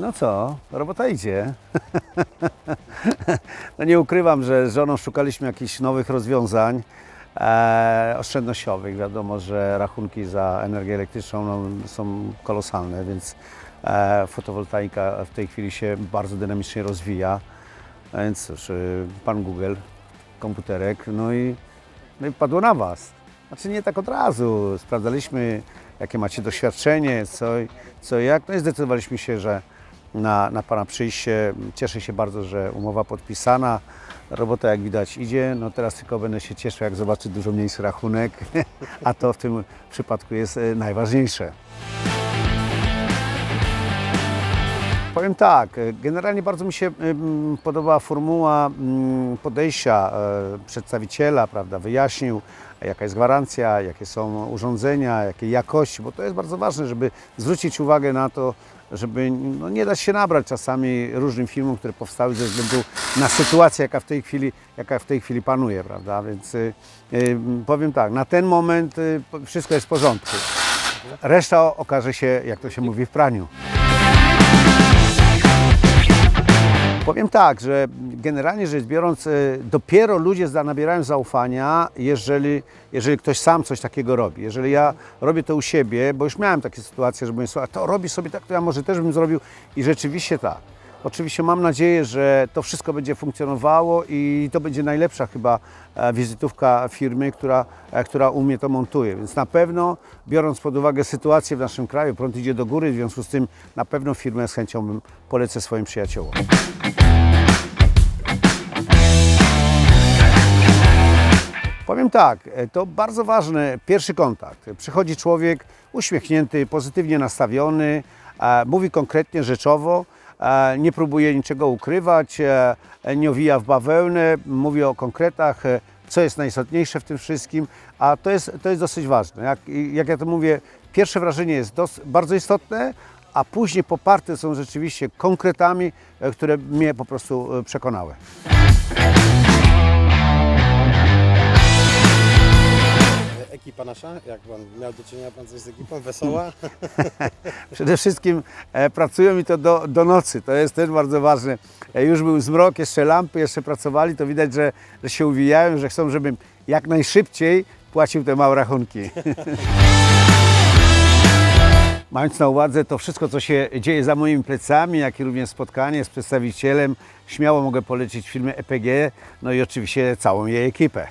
No co, robota idzie. no nie ukrywam, że z żoną szukaliśmy jakichś nowych rozwiązań e, oszczędnościowych. Wiadomo, że rachunki za energię elektryczną no, są kolosalne, więc e, fotowoltaika w tej chwili się bardzo dynamicznie rozwija. A Więc cóż, y, pan Google, komputerek, no i, no i padło na Was. Znaczy nie tak od razu. Sprawdzaliśmy, jakie macie doświadczenie, co, co jak. No i zdecydowaliśmy się, że na, na Pana przyjście. Cieszę się bardzo, że umowa podpisana. Robota jak widać idzie. No teraz tylko będę się cieszył, jak zobaczę dużo mniejszy rachunek, a to w tym przypadku jest e, najważniejsze. Powiem tak, e, generalnie bardzo mi się ym, podobała formuła podejścia e, przedstawiciela, prawda, wyjaśnił jaka jest gwarancja, jakie są urządzenia, jakiej jakości, bo to jest bardzo ważne, żeby zwrócić uwagę na to, żeby no, nie dać się nabrać czasami różnym filmom, które powstały ze względu na sytuację, jaka w tej chwili, jaka w tej chwili panuje, prawda, więc powiem tak, na ten moment wszystko jest w porządku. Reszta okaże się, jak to się mówi, w praniu. Powiem tak, że generalnie rzecz biorąc, e, dopiero ludzie nabierają zaufania, jeżeli, jeżeli ktoś sam coś takiego robi. Jeżeli ja robię to u siebie, bo już miałem takie sytuacje, że mówię, słuchaj, to robi sobie tak, to ja może też bym zrobił i rzeczywiście tak. Oczywiście mam nadzieję, że to wszystko będzie funkcjonowało i to będzie najlepsza chyba e, wizytówka firmy, która, e, która u mnie to montuje. Więc na pewno, biorąc pod uwagę sytuację w naszym kraju, prąd idzie do góry, w związku z tym na pewno firmę z chęcią polecę swoim przyjaciołom. Powiem tak, e, to bardzo ważny pierwszy kontakt. Przychodzi człowiek uśmiechnięty, pozytywnie nastawiony, mówi konkretnie, rzeczowo, nie próbuje niczego ukrywać, e, nie owija w bawełnę, mówi o konkretach, e, co jest najistotniejsze w tym wszystkim, a to jest, to jest dosyć ważne. Jak, jak ja to mówię, pierwsze wrażenie jest bardzo istotne, a później poparte są rzeczywiście konkretami, e, które mnie po prostu e, przekonały. Nasza, jak pan miał do czynienia pan coś z ekipą, wesoła? Przede wszystkim e, pracują i to do, do nocy, to jest też bardzo ważne. E, już był zmrok, jeszcze lampy, jeszcze pracowali, to widać, że, że się uwijają, że chcą, żebym jak najszybciej płacił te małe rachunki. Mając na uwadze to wszystko, co się dzieje za moimi plecami, jak i również spotkanie z przedstawicielem, śmiało mogę polecić firmę EPG, no i oczywiście całą jej ekipę.